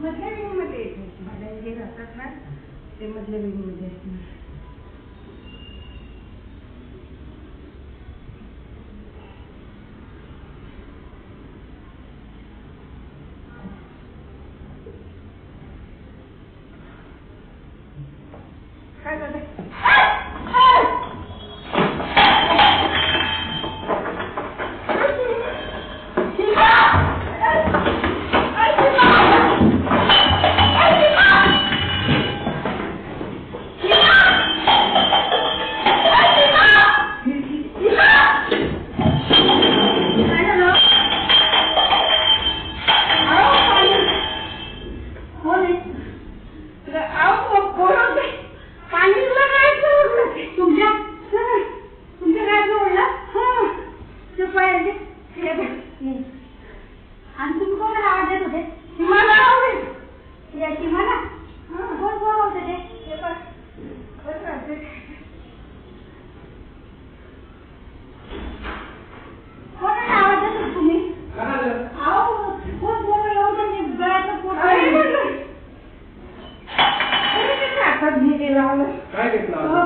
मधल्या बिघू मध्ये येते. भाड्या जे राहतात ना ते मधल्या विणीमध्ये असणार काय झालं आणि तुम्ही कोणाला आवाज देत होते मला आवडेल या शिमाला कोण कोण होते ते हे बघ. बरं वाटते. कोणाला आवाज देत होते तुम्ही कोण कोण एवढं गळ्याचं पोट लावलं काय घेतलं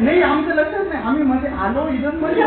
नाही आमचं लक्षात नाही. आम्ही मध्ये आलो इथून म्हणजे